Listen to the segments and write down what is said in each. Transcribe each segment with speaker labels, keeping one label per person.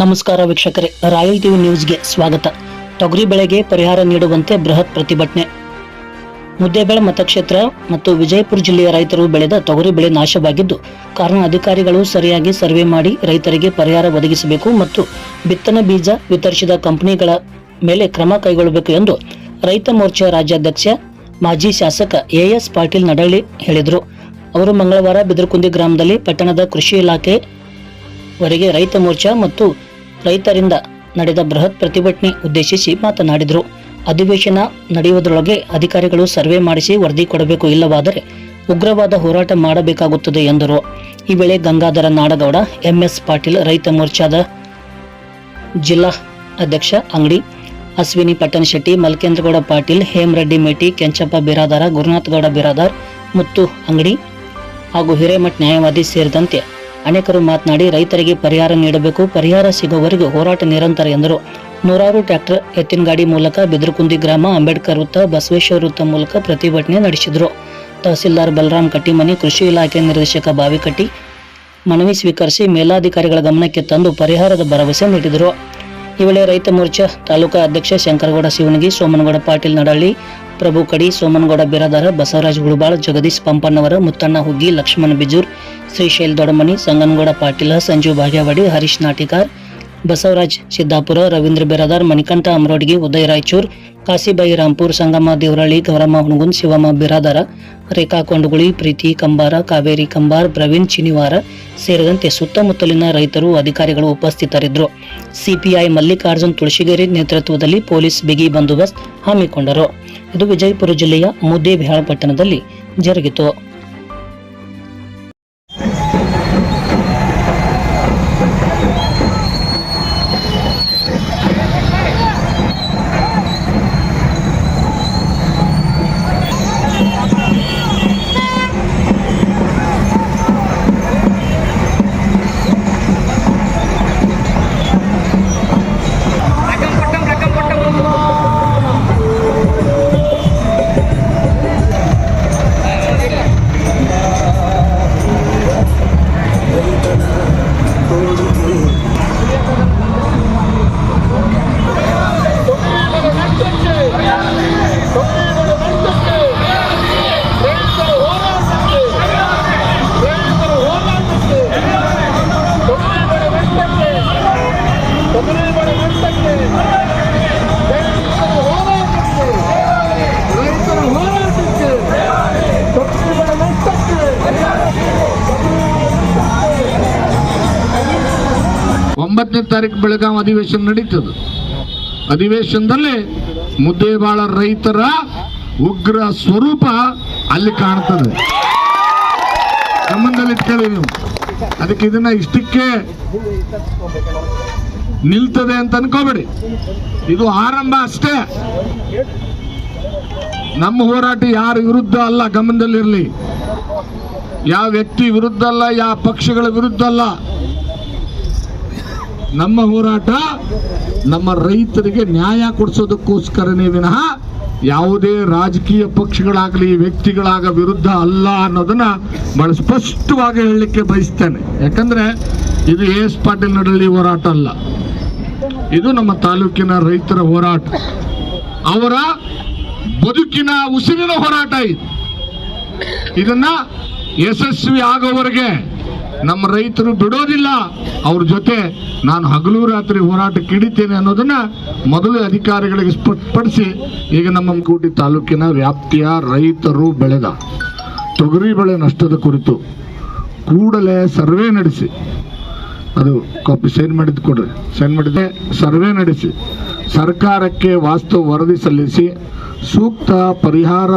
Speaker 1: ನಮಸ್ಕಾರ ವೀಕ್ಷಕರೇ, royal TV ನ್ಯೂಸ್ಗೆ ಸ್ವಾಗತ. ತೊಗರಿ ಬೆಳೆಗೆ ಪರಿಹಾರ ನೀಡುವಂತೆ ಬೃಹತ್ ಪ್ರತಿಭಟನೆ. ಮುದ್ದೇಬೆಳೆ ಮತಕ್ಷೇತ್ರ ಮತ್ತು ವಿಜಯಪುರ ಜಿಲ್ಲೆಯ ರೈತರು ಬೆಳೆದ ತೊಗರಿ ಬೆಳೆ ನಾಶವಾಗಿದ್ದು, ಕಾರಣ ಅಧಿಕಾರಿಗಳು ಸರಿಯಾಗಿ ಸರ್ವೆ ಮಾಡಿ ರೈತರಿಗೆ ಪರಿಹಾರ ಒದಗಿಸಬೇಕು ಮತ್ತು ಬಿತ್ತನೆ ಬೀಜ ವಿತರಿಸಿದ ಕಂಪನಿಗಳ ಮೇಲೆ ಕ್ರಮ ಕೈಗೊಳ್ಳಬೇಕು ಎಂದು ರೈತ ಮೋರ್ಚಾ ರಾಜ್ಯಾಧ್ಯಕ್ಷ, ಮಾಜಿ ಶಾಸಕ ಎಎಸ್ ಪಾಟೀಲ್ ನಡಳ್ಳಿ ಹೇಳಿದರು. ಅವರು ಮಂಗಳವಾರ ಬಿದರಕುಂದಿ ಗ್ರಾಮದಲ್ಲಿ ಪಟ್ಟಣದ ಕೃಷಿ ಇಲಾಖೆ ವರೆಗೆ ರೈತ ಮೋರ್ಚಾ ಮತ್ತು ರೈತರಿಂದ ನಡೆದ ಬೃಹತ್ ಪ್ರತಿಭಟನೆ ಉದ್ದೇಶಿಸಿ ಮಾತನಾಡಿದರು. ಅಧಿವೇಶನ ನಡೆಯುವುದರೊಳಗೆ ಅಧಿಕಾರಿಗಳು ಸರ್ವೆ ಮಾಡಿಸಿ ವರದಿ ಕೊಡಬೇಕು ಇಲ್ಲವಾದರೆ ಉಗ್ರವಾದ ಹೋರಾಟ ಮಾಡಬೇಕಾಗುತ್ತದೆ ಎಂದರು. ಈ ವೇಳೆ ಗಂಗಾಧರ ನಾಡಗೌಡ, ಎಂಎಸ್ ಪಾಟೀಲ್, ರೈತ ಮೋರ್ಚಾದ ಜಿಲ್ಲಾ ಅಧ್ಯಕ್ಷ ಅಂಗಡಿ, ಅಶ್ವಿನಿ ಪಟ್ಟಣಶೆಟ್ಟಿ ಮಲ್ಕೇಂದ್ರಗೌಡ ಪಾಟೀಲ್, ಹೇಮರೆಡ್ಡಿ ಮೇಟಿ, ಕೆಂಚಪ್ಪ ಬಿರಾದಾರ ಗುರುನಾಥಗೌಡ ಬಿರಾದಾರ್ ಮುತ್ತು ಅಂಗಡಿ ಹಾಗೂ ಹಿರೇಮಠ್ ನ್ಯಾಯವಾದಿ ಸೇರಿದಂತೆ ಅನೇಕರು ಮಾತನಾಡಿ ರೈತರಿಗೆ ಪರಿಹಾರ ನೀಡಬೇಕು, ಪರಿಹಾರ ಸಿಗುವವರೆಗೂ ಹೋರಾಟ ನಿರಂತರ ಎಂದರು. ನೂರಾರು ಟ್ರ್ಯಾಕ್ಟರ್ ಎತ್ತಿನ ಗಾಡಿ ಮೂಲಕ ಬಿದ್ರಕುಂದಿ ಗ್ರಾಮ ಅಂಬೇಡ್ಕರ್ ವೃತ್ತ, ಬಸವೇಶ್ವರ ವೃತ್ತ ಮೂಲಕ ಪ್ರತಿಭಟನೆ ನಡೆಸಿದರು. ತಹಸೀಲ್ದಾರ್ ಬಲರಾಮ್ ಕಟ್ಟಿಮನಿ, ಕೃಷಿ ಇಲಾಖೆ ನಿರ್ದೇಶಕ ಬಾವಿಕಟ್ಟಿ ಮನವಿ ಸ್ವೀಕರಿಸಿ ಮೇಲಾಧಿಕಾರಿಗಳ ಗಮನಕ್ಕೆ ತಂದು ಪರಿಹಾರದ ಭರವಸೆ ನೀಡಿದರು. ಈ ವೇಳೆ ರೈತ ಮೋರ್ಚಾ ತಾಲೂಕಾ ಅಧ್ಯಕ್ಷ ಶಂಕರಗೌಡ, ಶಿವನಗಿ, ಸೋಮನಗೌಡ, ಪಾಟೀಲ್ ನಡಳ್ಳಿ ಪ್ರಭು ಕಡಿ ಸೋಮನಗೌಡ ಬಿರಾದಾರ, ಬಸವರಾಜ್ ಗುಳುಬಾಳ್ ಜಗದೀಶ್ ಪಂಪಣ್ಣವರ ಮುತ್ತಣ್ಣ ಹುಗ್ಗಿ, ಲಕ್ಷ್ಮಣ ಬಿಜೂರ್, ಶ್ರೀಶೈಲ್ ದೊಡಮನಿ ಸಂಗನಗೌಡ ಪಾಟೀಲ, ಸಂಜೀವ್ ಭಾಗ್ಯವಾಡಿ ಹರೀಶ್ ನಾಟಿಕಾರ್, ಬಸವರಾಜ್ ಸಿದ್ದಾಪುರ, ರವೀಂದ್ರ ಬಿರಾದಾರ್, ಮಣಿಕಂಠ ಅಮರೋಡ್ಗಿ ಉದಯ್ ರಾಯಚೂರ್, ಕಾಸಿಬಾಯಿ ರಾಂಪುರ್, ಸಂಗಮ್ಮ ದೇವರಳ್ಳಿ ಗೌರಮ್ಮ ಹುಣಗುಂದ್, ಶಿವಮ್ಮ ಬಿರಾದಾರ, ರೇಖಾ ಕೊಂಡಗುಳಿ, ಪ್ರೀತಿ ಕಂಬಾರ, ಕಾವೇರಿ ಕಂಬಾರ್, ಪ್ರವೀಣ್ ಚಿನಿವಾರ ಸೇರಿದಂತೆ ಸುತ್ತಮುತ್ತಲಿನ ರೈತರು, ಅಧಿಕಾರಿಗಳು ಉಪಸ್ಥಿತರಿದ್ದರು. ಸಿಪಿಐ ಮಲ್ಲಿಕಾರ್ಜುನ್ ತುಳಸಿಗೇರಿ ನೇತೃತ್ವದಲ್ಲಿ ಪೊಲೀಸ್ ಬಿಗಿ ಬಂದೋಬಸ್ತ್ ಹಮ್ಮಿಕೊಂಡರು. ಇದು ವಿಜಯಪುರ ಜಿಲ್ಲೆಯ ಮುದ್ದೇಬಿಹಾಳ ಪಟ್ಟಣದಲ್ಲಿ ಜರುಗಿತು.
Speaker 2: ಒಂಬತ್ತನೇ ತಾರೀಕು ಬೆಳಗಾವಿ ಅಧಿವೇಶನ ನಡೀತದೆ. ಅಧಿವೇಶನದಲ್ಲಿ ಮುದ್ದೇಬಾಳ ರೈತರ ಉಗ್ರ ಸ್ವರೂಪ ಅಲ್ಲಿ ಕಾಣ್ತದೆ. ಗಮನದಲ್ಲಿ ಇಟ್ಕೊಳ್ಳಿ ನೀವು. ಅದಕ್ಕೆ ಇದನ್ನ ಇಷ್ಟಕ್ಕೆ ನಿಲ್ತದೆ ಅಂತ ಅನ್ಕೋಬೇಡಿ. ಇದು ಆರಂಭ ಅಷ್ಟೇ. ನಮ್ಮ ಹೋರಾಟ ಯಾರ ವಿರುದ್ಧ ಅಲ್ಲ, ಗಮನದಲ್ಲಿರಲಿ. ಯಾವ ವ್ಯಕ್ತಿ ವಿರುದ್ಧ ಅಲ್ಲ, ಯಾವ ಪಕ್ಷಗಳ ವಿರುದ್ಧ ಅಲ್ಲ. ನಮ್ಮ ಹೋರಾಟ ನಮ್ಮ ರೈತರಿಗೆ ನ್ಯಾಯ ಕೊಡಿಸೋದಕ್ಕೋಸ್ಕರನೇ ವಿನಃ ಯಾವುದೇ ರಾಜಕೀಯ ಪಕ್ಷಗಳಾಗಲಿ, ವ್ಯಕ್ತಿಗಳಾಗ ವಿರುದ್ಧ ಅಲ್ಲ ಅನ್ನೋದನ್ನ ಬಹಳ ಸ್ಪಷ್ಟವಾಗಿ ಹೇಳಲಿಕ್ಕೆ ಬಯಸ್ತೇನೆ. ಯಾಕಂದ್ರೆ ಇದು ಎ ಎಸ್ ಪಾಟೀಲ್ ಹೋರಾಟ ಅಲ್ಲ. ಇದು ನಮ್ಮ ತಾಲೂಕಿನ ರೈತರ ಹೋರಾಟ. ಅವರ ಬದುಕಿನ ಉಸಿರಿನ ಹೋರಾಟ ಇದು. ಇದನ್ನ ಯಶಸ್ವಿ ಆಗೋವರೆಗೆ ನಮ್ಮ ರೈತರು ಬಿಡೋದಿಲ್ಲ. ಅವ್ರ ಜೊತೆ ನಾನು ಹಗಲು ರಾತ್ರಿ ಹೋರಾಟಕ್ಕೆ ಹಿಡಿತೇನೆ ಅನ್ನೋದನ್ನ ಮೊದಲು ಅಧಿಕಾರಿಗಳಿಗೆ ಸ್ಪಷ್ಟಪಡಿಸಿ, ಈಗ ನಮ್ಮ ಕೋಟಿ ತಾಲೂಕಿನ ವ್ಯಾಪ್ತಿಯ ರೈತರು ಬೆಳೆದ ತೊಗರಿ ಬೆಳೆ ನಷ್ಟದ ಕುರಿತು ಕೂಡಲೇ ಸರ್ವೆ ನಡೆಸಿ. ಅದು ಕಾಪಿ ಸೈನ್ ಮಾಡಿದ್ದು ಕೊಡ್ರಿ ಸೈನ್ ಮಾಡಿದ್ದೆ ಸರ್ವೆ ನಡೆಸಿ. ಸರ್ಕಾರಕ್ಕೆ ವಾಸ್ತವ ವರದಿ ಸಲ್ಲಿಸಿ, ಸೂಕ್ತ ಪರಿಹಾರ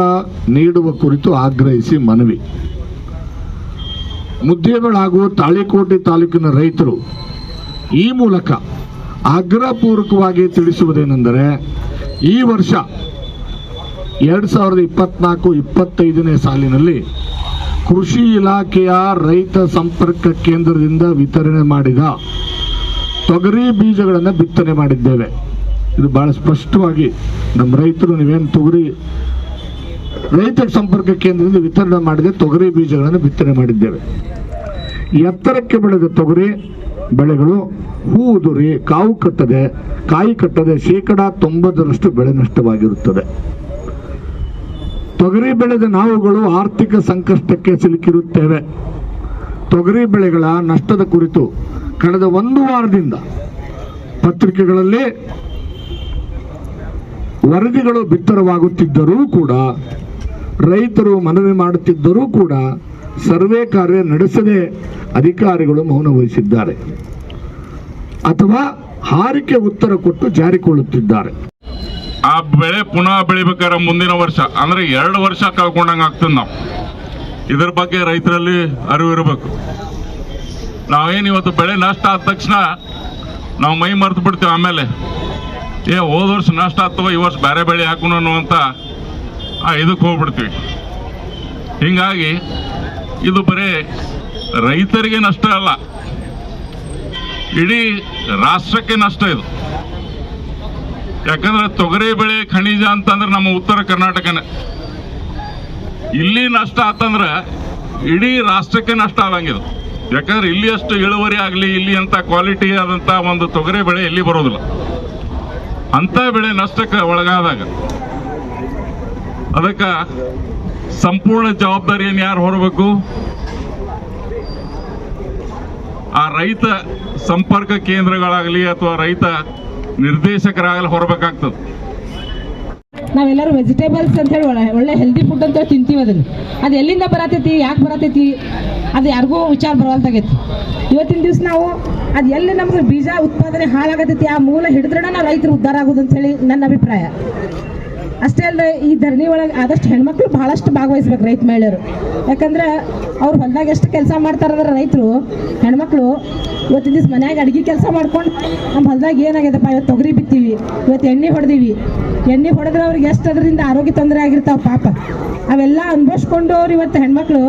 Speaker 2: ನೀಡುವ ಕುರಿತು ಆಗ್ರಹಿಸಿ ಮನವಿ. ಮುದ್ದೇಬೇಳ ಹಾಗೂ ತಾಳಿಕೋಟೆ ತಾಲೂಕಿನ ರೈತರು ಈ ಮೂಲಕ ಆಗ್ರಹಪೂರ್ವಕವಾಗಿ ತಿಳಿಸುವುದೇನೆಂದರೆ ಈ ವರ್ಷ ಎರಡು ಸಾವಿರದ ಇಪ್ಪತ್ನಾಲ್ಕು, ಇಪ್ಪತ್ತೈದನೇ ಸಾಲಿನಲ್ಲಿ ಕೃಷಿ ಇಲಾಖೆಯ ರೈತ ಸಂಪರ್ಕ ಕೇಂದ್ರದಿಂದ ವಿತರಣೆ ಮಾಡಿದ ತೊಗರಿ ಬೀಜಗಳನ್ನು ಬಿತ್ತನೆ ಮಾಡಿದ್ದೇವೆ. ಇದು ಬಹಳ ಸ್ಪಷ್ಟವಾಗಿ ನಮ್ಮ ರೈತರು ನೀವೇನು ತೊಗರಿ ರೈತ ಸಂಪರ್ಕ ಕೇಂದ್ರದಿಂದ ವಿತರಣೆ ಮಾಡಿದ ತೊಗರಿ ಬೀಜಗಳನ್ನು ಬಿತ್ತನೆ ಮಾಡಿದ್ದೇವೆ. ಎತ್ತರಕ್ಕೆ ಬೆಳೆದ ತೊಗರಿ ಬೆಳೆಗಳು ಹೂ ಉದುರಿ ಕಾವು ಕಟ್ಟದೆ, ಕಾಯಿ ಕಟ್ಟದೆ ಶೇಕಡ ತೊಂಬತ್ತರಷ್ಟು ಬೆಳೆ ನಷ್ಟವಾಗಿರುತ್ತದೆ. ತೊಗರಿ ಬೆಳೆದ ನಾವುಗಳು ಆರ್ಥಿಕ ಸಂಕಷ್ಟಕ್ಕೆ ಸಿಲುಕಿರುತ್ತೇವೆ. ತೊಗರಿ ಬೆಳೆಗಳ ನಷ್ಟದ ಕುರಿತು ಕಳೆದ ಒಂದು ವಾರದಿಂದ ಪತ್ರಿಕೆಗಳಲ್ಲಿ ವರದಿಗಳು ಬಿತ್ತರವಾಗುತ್ತಿದ್ದರೂ ಕೂಡ ರೈತರು ಮನವಿ ಮಾಡುತ್ತಿದ್ದರೂ ಕೂಡ ಸರ್ವೆ ಕಾರ್ಯ ನಡೆಸದೆ ಅಧಿಕಾರಿಗಳು ಮೌನ ವಹಿಸಿದ್ದಾರೆ ಅಥವಾ ಹಾರಿಕೆ ಉತ್ತರ ಕೊಟ್ಟು ಜಾರಿಕೊಳ್ಳುತ್ತಿದ್ದಾರೆ.
Speaker 3: ಆ ಬೆಳೆ ಪುನಃ ಬೆಳಿಬೇಕಾದ್ರೆ ಮುಂದಿನ ವರ್ಷ, ಅಂದ್ರೆ ಎರಡು ವರ್ಷ ಕಳ್ಕೊಂಡಂಗೆ ಆಗ್ತದೆ ನಾವು. ಇದ್ರ ಬಗ್ಗೆ ರೈತರಲ್ಲಿ ಅರಿವಿರಬೇಕು ನಾವೇನು ಇವತ್ತು ಬೆಳೆ ನಷ್ಟ ಆದ ತಕ್ಷಣ ನಾವು ಮೈ ಮರೆತು ಬಿಡ್ತೀವಿ ಆಮೇಲೆ. ಏ, ಹೋದ ವರ್ಷ ನಷ್ಟ ಆಗ್ತವ ಈ ವರ್ಷ ಬೇರೆ ಬೆಳೆ ಹಾಕೋಣ ಅನ್ನುವಂಥ ಆ, ಇದಕ್ಕೆ ಹೋಗ್ಬಿಡ್ತೀವಿ. ಹಿಂಗಾಗಿ ಇದು ಬರೀ ರೈತರಿಗೆ ನಷ್ಟ ಅಲ್ಲ. ಇಡೀ ರಾಷ್ಟ್ರಕ್ಕೆ ನಷ್ಟ ಇದು. ಯಾಕಂದ್ರೆ ತೊಗರಿ ಬೆಳೆ ಖನಿಜ ಅಂತಂದ್ರೆ ನಮ್ಮ ಉತ್ತರ ಕರ್ನಾಟಕನೇ. ಇಲ್ಲಿ ನಷ್ಟ ಆತಂದ್ರೆ ಇಡೀ ರಾಷ್ಟ್ರಕ್ಕೆ ನಷ್ಟ ಆಗಂಗಿದು ಯಾಕಂದ್ರೆ ಇಲ್ಲಿ ಅಷ್ಟು ಇಳುವರಿ ಆಗಲಿ, ಇಲ್ಲಿ ಅಂತ ಕ್ವಾಲಿಟಿ ಆದಂಥ ಒಂದು ತೊಗರಿ ಬೆಳೆ ಎಲ್ಲಿ ಬರೋದಿಲ್ಲ. ಅಂತ ಬೆಳೆ ನಷ್ಟಕ್ಕೆ ಒಳಗಾದಾಗ ಅದಕ್ಕೆ ಸಂಪೂರ್ಣ ಜವಾಬ್ದಾರಿಯನ್ನು ಯಾರು ಹೊರಬೇಕು? ಆ ರೈತ ಸಂಪರ್ಕ ಕೇಂದ್ರಗಳಾಗಲಿ ಅಥವಾ ರೈತ ನಿರ್ದೇಶಕರಾಗಲಿ ಹೊರಬೇಕಾಗ್ತದೆ.
Speaker 4: ನಾವೆಲ್ಲರೂ ವೆಜಿಟೇಬಲ್ಸ್ ಅಂತ ಹೇಳಿ ಒಳ್ಳೆ ಹೆಲ್ದಿ ಫುಡ್ ಅಂತ ತಿಂತೀವಿ ಅದನ್ನು. ಅದು ಎಲ್ಲಿಂದ ಬರತೈತಿ, ಯಾಕೆ ಬರತೈತಿ, ಅದು ಯಾರಿಗೂ ವಿಚಾರ ಬರವಲ್ತಾಗೈತಿ ಇವತ್ತಿನ ದಿವಸ ನಾವು ಅದು ಎಲ್ಲಿ ನಮ್ಗೆ ಬೀಜ ಉತ್ಪಾದನೆ ಹಾಳಾಗತೈತಿ, ಆ ಮೂಲ ಹಿಡಿದ್ರೆ ನಾವು ರೈತರು ಉದ್ಧಾರ ಆಗೋದು ಅಂತ ಹೇಳಿ ನನ್ನ ಅಭಿಪ್ರಾಯ. ಅಷ್ಟೇ ಅಲ್ಲದೆ ಈ ಧರಣಿ ಒಳಗೆ ಆದಷ್ಟು ಹೆಣ್ಮಕ್ಳು ಬಹಳಷ್ಟು ಭಾಗವಹಿಸ್ಬೇಕು ರೈತ ಮಹಿಳೆಯರು. ಯಾಕಂದ್ರೆ ಅವ್ರು ಹೊಲದಾಗ ಎಷ್ಟು ಕೆಲಸ ಮಾಡ್ತಾರಂದ್ರೆ ರೈತರು, ಹೆಣ್ಮಕ್ಳು ಇವತ್ತಿನ ದಿವಸ ಮನ್ಯಾಗ ಅಡುಗೆ ಕೆಲಸ ಮಾಡ್ಕೊಂಡು ನಮ್ಮ ಹೊಲದಾಗ ಏನಾಗ್ಯದಪ್ಪ, ಇವತ್ತು ತೊಗರಿ ಬಿತ್ತೀವಿ, ಇವತ್ತು ಎಣ್ಣೆ ಹೊಡೆದೀವಿ. ಎಣ್ಣೆ ಹೊಡೆದ್ರೆ ಅವ್ರಿಗೆ ಎಷ್ಟು ಅದರಿಂದ ಆರೋಗ್ಯ ತೊಂದರೆ ಆಗಿರ್ತಾವೆ ಪಾಪ. ಅವೆಲ್ಲ ಅನುಭವಿಸ್ಕೊಂಡು ಅವ್ರು ಇವತ್ತು ಹೆಣ್ಮಕ್ಳು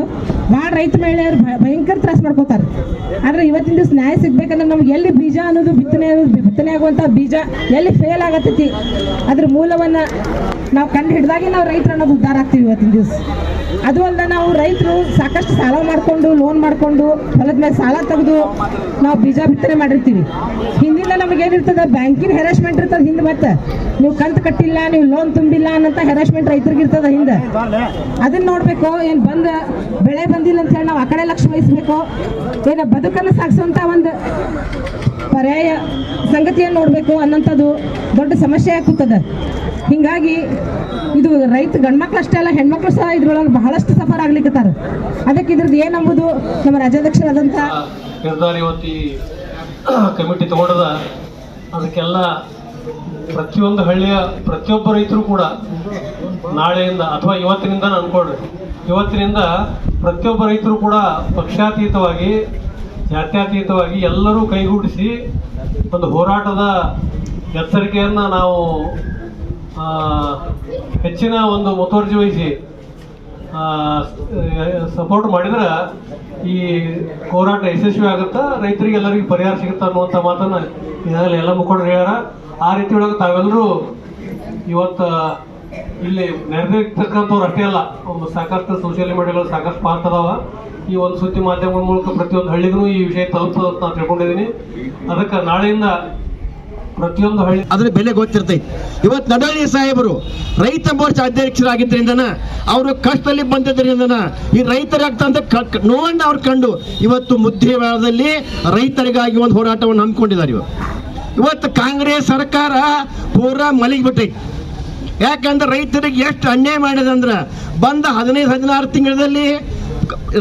Speaker 4: ಭಾಳ ರೈತ ಮಹಿಳೆಯರು ಭಯಂಕರ ತ್ರಾಸ ಮಾಡ್ಕೋತಾರೆ ಆದ್ರೆ ಇವತ್ತಿನ ದಿವಸ ನ್ಯಾಯ ಸಿಗ್ಬೇಕಂದ್ರೆ ನಮ್ಗೆ ಎಲ್ಲಿ ಬೀಜ ಅನ್ನೋದು ಬಿತ್ತನೆ ಬಿತ್ತನೆ ಆಗುವಂಥ ಬೀಜ ಎಲ್ಲಿ ಫೇಲ್ ಆಗತ್ತೈತಿ? ಅದ್ರ ಮೂಲವನ್ನ ನಾವು ಕಂಡು ಹಿಡ್ದಾಗೆ ನಾವು ರೈತರು ಅನ್ನೋದು ಉದ್ಧಾರ ಆಗ್ತೀವಿ ಇವತ್ತಿನ ದಿವಸ. ಅದು ಅಲ್ಲದೆ ನಾವು ರೈತರು ಸಾಕಷ್ಟು ಸಾಲ ಮಾಡಿಕೊಂಡು ಲೋನ್ ಮಾಡಿಕೊಂಡು, ಹೊಲದ ಮೇಲೆ ಸಾಲ ತೆಗೆದು ನಾವು ಬೀಜ ಬಿತ್ತನೆ ಮಾಡಿರ್ತೀವಿ. ಹಿಂದಿಂದ ನಮಗೆ ಏನಿರ್ತದೆ ಬ್ಯಾಂಕಿನ ಹೆರಾಸ್ಮೆಂಟ್ ಇರ್ತದೆ ಹಿಂದೆ ಮತ್ತೆ. ನೀವು ಕಂತು ಕಟ್ಟಿಲ್ಲ, ನೀವು ಲೋನ್ ತುಂಬಿಲ್ಲ ಅನ್ನಂತ ಹೆರಾಸ್ಮೆಂಟ್ ರೈತರಿಗೆ ಇರ್ತದೆ ಹಿಂದೆ. ಅದನ್ನ ನೋಡ್ಬೇಕು, ಏನು ಬಂದ ಬೆಳೆ ಬಂದಿಲ್ಲ ಅಂತ ಹೇಳಿ ನಾವು ಆ ಕಡೆ ಲಕ್ಷ್ಯ ವಹಿಸ್ಬೇಕು. ಏನೋ ಬದುಕನ್ನು ಸಾಗಿಸುವಂತ ಒಂದು ಪರ್ಯಾಯ ಸಂಗತಿಯನ್ನು ನೋಡಬೇಕು ಅನ್ನೋಂಥದ್ದು ದೊಡ್ಡ ಸಮಸ್ಯೆ ಆಗುತ್ತದೆ ಹಿಂಗಾಗಿ ಇದು ರೈತ ಗಂಡ್ಮಕ್ಳು ಅಷ್ಟೇ ಅಲ್ಲ, ಹೆಣ್ಮಕ್ಳು ಸಹ ಇದ್ರೊಳಗೆ ಬಹಳಷ್ಟು ಸಫರ್ ಆಗ್ಲಿಕ್ಕತ್ತಾರ ಅದಕ್ಕೆ ಇದ್ರದ್ದು ಏನಂಬುದು ನಮ್ಮ ರಾಜ್ಯಾಧ್ಯಕ್ಷರಾದಂಥ
Speaker 5: ಕಮಿಟಿ ತಗೊಂಡದ. ಅದಕ್ಕೆಲ್ಲ ಪ್ರತಿಯೊಂದು ಹಳ್ಳಿಯ ಪ್ರತಿಯೊಬ್ಬ ರೈತರು ಕೂಡ ನಾಳೆಯಿಂದ ಅಥವಾ ಇವತ್ತಿನಿಂದ ಅನ್ಕೊಳ್ರಿ ಇವತ್ತಿನಿಂದ ಪ್ರತಿಯೊಬ್ಬ ರೈತರು ಕೂಡ ಪಕ್ಷಾತೀತವಾಗಿ, ಜಾತ್ಯಾತೀತವಾಗಿ ಎಲ್ಲರೂ ಕೈಗೂಡಿಸಿ ಒಂದು ಹೋರಾಟದ ಎಚ್ಚರಿಕೆಯನ್ನು ನಾವು ಹೆಚ್ಚಿನ ಒಂದು ಮುತುವರ್ಜಿ ವಹಿಸಿ ಸಪೋರ್ಟ್ ಮಾಡಿದ್ರೆ ಈ ಹೋರಾಟ ಯಶಸ್ವಿ ಆಗುತ್ತಾ, ರೈತರಿಗೆ ಎಲ್ಲರಿಗೂ ಪರಿಹಾರ ಸಿಗುತ್ತೆ ಅನ್ನುವಂಥ ಮಾತನ್ನು ಈಗಾಗಲೇ ಎಲ್ಲ ಮುಖಂಡರು ಹೇಳ್ಯಾರ. ಆ ರೀತಿ ಒಳಗೆ ತಾವೆಲ್ಲರೂ ಇವತ್ತು ಇಲ್ಲಿ ನೆರೆದಿರ್ತಕ್ಕಂಥವ್ರು ಅಷ್ಟೇ ಅಲ್ಲ, ಒಂದು ಸಾಕಷ್ಟು ಸೋಷಿಯಲ್ ಮೀಡಿಯಾಗಳು ಸಾಕಷ್ಟು ಪಾತ್ರ ಅದಾವ. ಈ ಒಂದು ಸುದ್ದಿ ಮಾಧ್ಯಮಗಳ ಮೂಲಕ ಪ್ರತಿಯೊಂದು ಹಳ್ಳಿಗೂ ಈ ವಿಷಯ ತಲುಪ್ತದ ಅಂತ ನಾನು ತಿಳ್ಕೊಂಡಿದ್ದೀನಿ. ಅದಕ್ಕೆ ನಾಳೆಯಿಂದ ಪ್ರತಿಯೊಂದು ಹಳ್ಳಿ
Speaker 6: ಅದ್ರ ಬೆಲೆ ಗೊತ್ತಿರ್ತೈತಿ. ಇವತ್ತು ನಡಾಳಿ ಸಾಹೇಬರು ರೈತ ಮೋರ್ಚಾ ಅಧ್ಯಕ್ಷರಾಗಿದ್ದರಿಂದ, ಅವರು ಕಷ್ಟದಲ್ಲಿ ಬಂದಿದ್ದರಿಂದ, ಈ ರೈತರಾಗ್ತಂತ ನೋವನ್ನ ಅವ್ರು ಕಂಡು ಇವತ್ತು ಮುದ್ದೆ ವೇಳದಲ್ಲಿ ರೈತರಿಗಾಗಿ ಒಂದು ಹೋರಾಟವನ್ನು ಹಮ್ಮಿಕೊಂಡಿದ್ದಾರೆ ಇವತ್ತು ಕಾಂಗ್ರೆಸ್ ಸರ್ಕಾರ ಪೂರಾ ಮಲಗಿಬಿಟ್ಟೈತಿ ಯಾಕಂದ್ರೆ ರೈತರಿಗೆ ಎಷ್ಟು ಅನ್ಯಾಯ ಮಾಡಿದಂದ್ರೆ, ಬಂದ ಹದಿನೈದು, ಹದಿನಾರು ತಿಂಗಳಲ್ಲಿ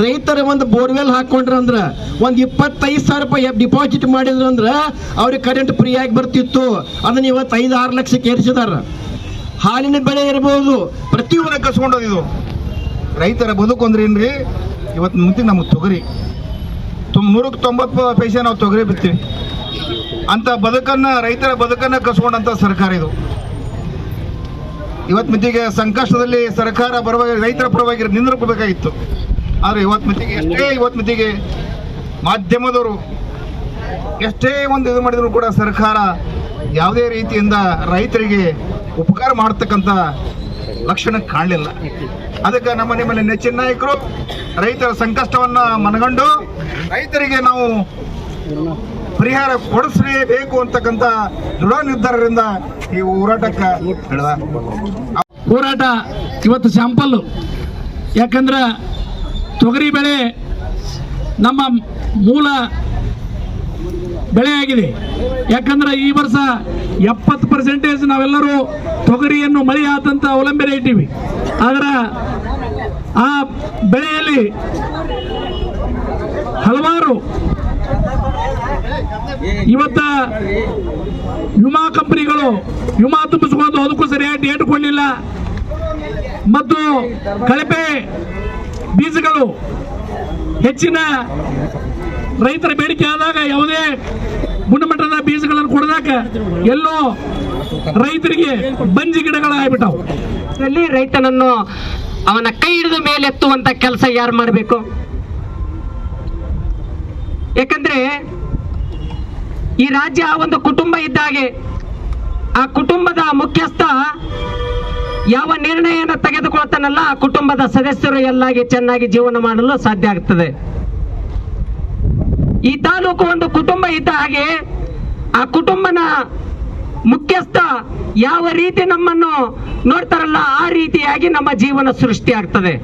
Speaker 6: ರೈತರ ಒಂದು ಬೋರ್ವೆಲ್ ಹಾಕೊಂಡ್ರ ಅಂದ್ರ, ಒಂದು ಇಪ್ಪತ್ತೈದು ಸಾವಿರ ರೂಪಾಯಿ ಡಿಪಾಸಿಟ್ ಮಾಡಿದ್ರು ಅಂದ್ರೆ, ಅವ್ರಿಗೆ ಕರೆಂಟ್ ಫ್ರೀ ಆಗಿ ಬರ್ತಿತ್ತು. ಅದನ್ನ ಇವತ್ತು ಐದು, ಆರು ಲಕ್ಷಕ್ಕೆ ಏರಿಸಿದಾರ. ಹಾಲಿನ ಬೆಳೆ ಇರಬಹುದು
Speaker 7: ಪ್ರತಿ ಕಸ್ಕೊಂಡೋದು ಇದು. ರೈತರ ಬದುಕು ಅಂದ್ರೆ ಏನ್ರಿ? ಇವತ್ತು ಮುಂದೆ ನಮ್ಗೆ ತೊಗರಿ. ತುಂಬ ನೂರಕ್ಕೆ ತೊಂಬತ್ತು ಪೈಸೆ ನಾವು ತೊಗರಿ ಬಿತ್ತೀವಿ. ಅಂತ ಬದುಕನ್ನು, ರೈತರ ಬದುಕನ್ನ ಕಸ್ಕೊಂಡಂತ ಸರ್ಕಾರ ಇದು. ಇವತ್ತು ಮಿತಿಗೆ ಸಂಕಷ್ಟದಲ್ಲಿ ಸರ್ಕಾರ ಬರುವಾಗ ರೈತರ ಪರವಾಗಿ ನಿಂದಿರಬೇಕಾಗಿತ್ತು ಆದರೆ ಇವತ್ತು ಮಿತಿಗೆ ಎಷ್ಟೇ ಇವತ್ತು ಮಿತಿಗೆ ಮಾಧ್ಯಮದವರು ಎಷ್ಟೇ ಒಂದು ಇದು ಮಾಡಿದರೂ ಕೂಡ ಸರ್ಕಾರ ಯಾವುದೇ ರೀತಿಯಿಂದ ರೈತರಿಗೆ ಉಪಕಾರ ಮಾಡ್ತಕ್ಕಂಥ ಲಕ್ಷಣ ಕಾಣಲಿಲ್ಲ. ಅದಕ್ಕೆ ನಮ್ಮ ನಿಮ್ಮಲ್ಲಿ ನೆಚ್ಚಿನ ನಾಯಕರು ರೈತರ ಸಂಕಷ್ಟವನ್ನ ಮನಗಂಡು ರೈತರಿಗೆ ನಾವು ಪರಿಹಾರ ಕೊಡಿಸಲೇಬೇಕು ಅಂತಕ್ಕಂಥ ದೃಢ ನಿರ್ಧಾರದಿಂದ ಈ ಹೋರಾಟಕ್ಕೆ
Speaker 8: ಹೋರಾಟ ಇವತ್ತು ಸ್ಯಾಂಪಲ್ಲು ಯಾಕಂದ್ರೆ ತೊಗರಿ ಬೆಳೆ ನಮ್ಮ ಮೂಲ ಬೆಳೆ ಆಗಿದೆ. ಯಾಕಂದ್ರೆ ಈ ವರ್ಷ ಎಪ್ಪತ್ತು ಪರ್ಸೆಂಟೇಜ್ ನಾವೆಲ್ಲರೂ ತೊಗರಿಯನ್ನು ಮಳೆ ಆತಂತ ಅವಲಂಬನೆ ಇಟ್ಟಿವಿ. ಆದ್ರೆ ಆ ಬೆಳೆಯಲ್ಲಿ ಹಲವಾರು ಇವತ್ತ ವಿಮಾ ಕಂಪನಿಗಳು ವಿಮಾ ತುಂಬಿಸಿಕೊಂಡು ಅದಕ್ಕೂ ಸರಿಯಾಗಿ ಡೇಟ್ ಕೊಡಲಿಲ್ಲ. ಮತ್ತು ಕಳಪೆ ಬೀಜಗಳು ಹೆಚ್ಚಿನ ರೈತರ ಬೇಡಿಕೆ ಆದಾಗ ಯಾವುದೇ ಗುಣಮಟ್ಟದ ಬೀಜಗಳನ್ನು ಕೊಡದಾಗ ಎಲ್ಲೋ ರೈತರಿಗೆ ಬಂಜಿ ಗಿಡಗಳಾಗ್ಬಿಟ್ಟವು.
Speaker 9: ರೈತನನ್ನು ಅವನ ಕೈ ಹಿಡಿದು ಮೇಲೆತ್ತುವಂತ ಕೆಲಸ ಯಾರು ಮಾಡಬೇಕು? ಯಾಕಂದ್ರೆ ಈ ರಾಜ್ಯ ಒಂದು ಕುಟುಂಬ ಇದ್ದಾಗೆ ಆ ಕುಟುಂಬದ ಮುಖ್ಯಸ್ಥ ಯಾವ ನಿರ್ಣಯನ ತೆಗೆದುಕೊಳ್ತಾನಲ್ಲ, ಆ ಕುಟುಂಬದ ಸದಸ್ಯರು ಎಲ್ಲಾಗಿ ಚೆನ್ನಾಗಿ ಜೀವನ ಮಾಡಲು ಸಾಧ್ಯ ಆಗ್ತದೆ. ಈ ತಾಲೂಕು ಒಂದು ಕುಟುಂಬ ಇದ್ದ ಹಾಗೆ, ಆ ಕುಟುಂಬನ ಮುಖ್ಯಸ್ಥ ಯಾವ ರೀತಿ ನಮ್ಮನ್ನು ನೋಡ್ತಾರಲ್ಲ, ಆ ರೀತಿಯಾಗಿ ನಮ್ಮ ಜೀವನ ಸೃಷ್ಟಿ ಆಗ್ತದೆ.